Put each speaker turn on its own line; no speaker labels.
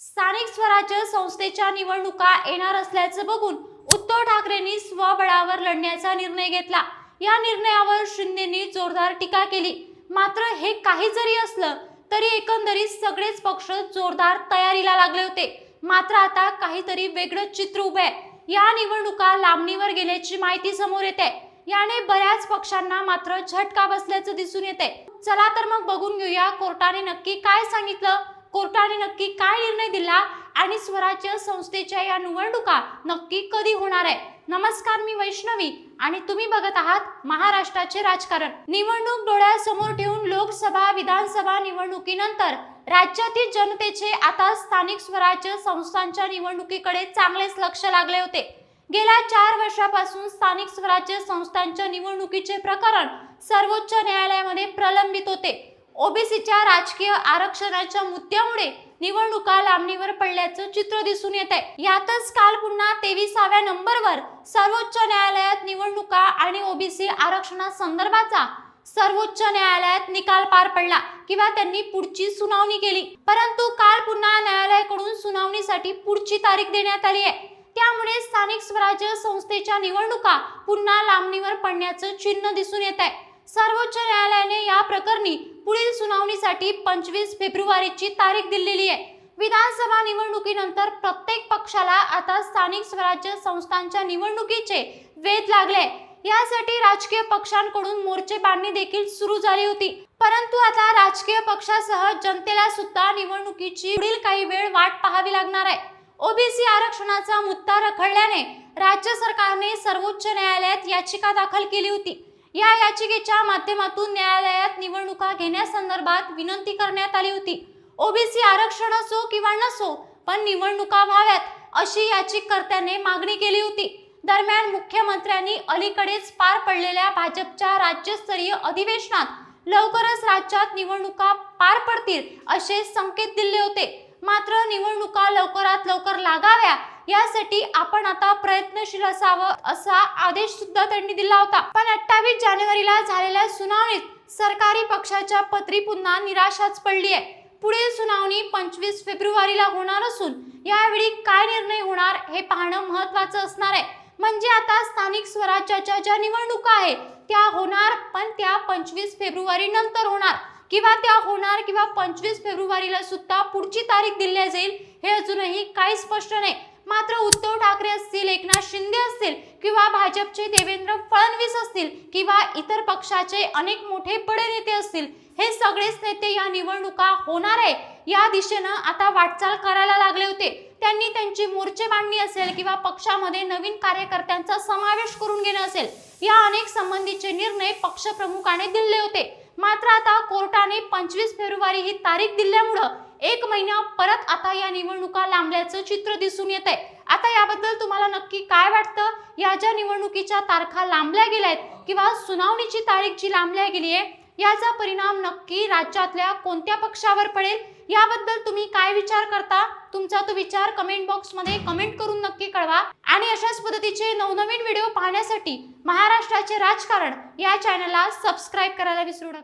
स्थानिक स्वराज्य संस्थेच्या निवडणुका येणार असल्याचं बघून उद्धव ठाकरेंनी स्वबळावर लढण्याचा निर्णय घेतला. या निर्णयावर शिंदेनी जोरदार टीका केली. मात्र हे काही जरी असलं तरी एकंदरीत सगळेच पक्ष जोरदार तयारीला लागले होते. मात्र आता काहीतरी वेगळं चित्र उभे आहे. या निवडणुका लांबणीवर गेल्याची माहिती समोर येते. याने बऱ्याच पक्षांना मात्र झटका बसल्याचं दिसून येते. चला तर मग बघून घेऊया कोर्टाने नक्की काय सांगितलं. कोर्टाने नक्की काय निर्णय दिला आणि स्वराज्य संस्थेच्या या निवडणुका नक्की कधी होणार आहे? नमस्कार मी वैष्णवी आणि तुम्ही बघत आहात महाराष्ट्राचे राजकारण. निवडणूक डोळ्यासमोर ठेवून लोकसभा विधानसभा निवडणुकीनंतर राज्यातील जनतेचे आता स्थानिक स्वराज्य संस्थांच्या निवडणुकीकडे चांगलेच लक्ष लागले होते. गेल्या चार वर्षापासून स्थानिक स्वराज्य संस्थांच्या निवडणुकीचे प्रकरण सर्वोच्च न्यायालयामध्ये प्रलंबित होते. ओबीसीच्या राजकीय आरक्षणाच्या मुद्द्यामुळे निवडणुका लांबणीवर पडल्याचं चित्र दिसून येत आहे. यातच काल पुन्हा तेविसाव्या नंबरवर सर्वोच्च न्यायालयात निवडणुका आणि ओबीसी आरक्षणासंदर्भाचा सर्वोच्च न्यायालयात निकाल पार पडला किंवा त्यांनी पुढची सुनावणी केली. परंतु काल पुन्हा न्यायालयाकडून सुनावणीसाठी पुढची तारीख देण्यात आली आहे. त्यामुळे स्थानिक स्वराज्य संस्थेच्या निवडणुका पुन्हा लांबणीवर पडण्याचं चिन्ह दिसून येत आहे. सर्वोच्च न्यायालयाने या प्रकरणी पुढील सुनावणीसाठी पंचवीस फेब्रुवारीची तारीख दिलेली आहे. विधानसभा निवडणुकीनंतर प्रत्येक पक्षाला आता स्थानिक स्वराज्य संस्थांच्या निवडणुकीचे वेध लागले यासाठी राजकीय पक्षांकडून मोर्चे बांधणी देखील सुरू झाली होती. परंतु आता राजकीय पक्षासह जनतेला सुद्धा निवडणुकीची पुढील काही वेळ वाट पाहावी लागणार आहे. ओबीसी आरक्षणाचा मुद्दा रखडल्याने राज्य सरकारने सर्वोच्च न्यायालयात याचिका दाखल केली होती. या याचिकेच्या माध्यमातून न्यायालयात निवडणुका घेण्यासंदर्भात विनंती करण्यात आली होती. ओबीसी आरक्षण असो किंवा नसो पण निवडणुका व्हाव्यात अशी याचिकाकर्त्याने मागणी केली होती. दरम्यान मुख्यमंत्र्यांनी अलीकडेच पार पडलेल्या भाजपच्या राज्यस्तरीय अधिवेशनात लवकरच राज्यात निवडणुका पार पडतील असे संकेत दिले होते. मात्र निवडणुका लवकरात लवकर लागाव्या यासाठी आपण आता प्रयत्नशील असावं असा आदेश सुद्धा त्यांनी दिला होता. पण अठ्ठावीस जानेवारीला झालेल्या सुनावणीत सरकारी पक्षाच्या पत्री पुन्हा निराशाच पडली आहे पुढील सुनावणी पंचवीस फेब्रुवारीला होणार असून यावेळी काय निर्णय होणार हे पाहणं महत्वाचं असणार आहे. म्हणजे आता स्थानिक स्वराज्याच्या ज्या निवडणुका आहेत त्या होणार पण त्या पंचवीस फेब्रुवारी नंतर होणार. किंवा त्या होणार किंवा पंचवीस फेब्रुवारीला सुद्धा पुढची तारीख दिली जाईल अजूनही काही स्पष्ट नाही. मात्र उद्धव ठाकरे असतील एकनाथ शिंदे असतील किंवा भाजपचे देवेंद्र फडणवीस असतील किंवा इतर पक्षाचे अनेक मोठे बडे नेते असतील हे सगळेच नेते या निवडणुका होणार आहे. या दिशेनं आता वाटचाल करायला लागले होते. त्यांनी त्यांची मोर्चे बांधणी असेल किंवा पक्षामध्ये नवीन कार्यकर्त्यांचा समावेश करून घेणं असेल या अनेक संबंधीचे निर्णय पक्षप्रमुखाने दिले होते. मात्र आता कोर्टाने पंचवीस फेब्रुवारी ही तारीख दिल्यामुळं एक महिना परत आता या निवडणुका लांबल्याचं चित्र दिसून येत आहे आता याबद्दल तुम्हाला नक्की काय वाटतं? या ज्या निवडणुकीच्या तारखा लांबल्या गेल्या आहेत किंवा सुनावणीची तारीख जी लांबल्या गेली आहे याचा परिणाम नक्की राज्यातल्या कोणत्या पक्षावर पडेल? याबद्दल तुम्ही काय विचार करता? तुमचा तो विचार कमेंट बॉक्समध्ये कमेंट करून नक्की कळवा. आणि अशाच पद्धतीचे नवनवीन व्हिडिओ पाहण्यासाठी महाराष्ट्राचे राजकारण या चॅनलला सबस्क्राईब करायला विसरू नका.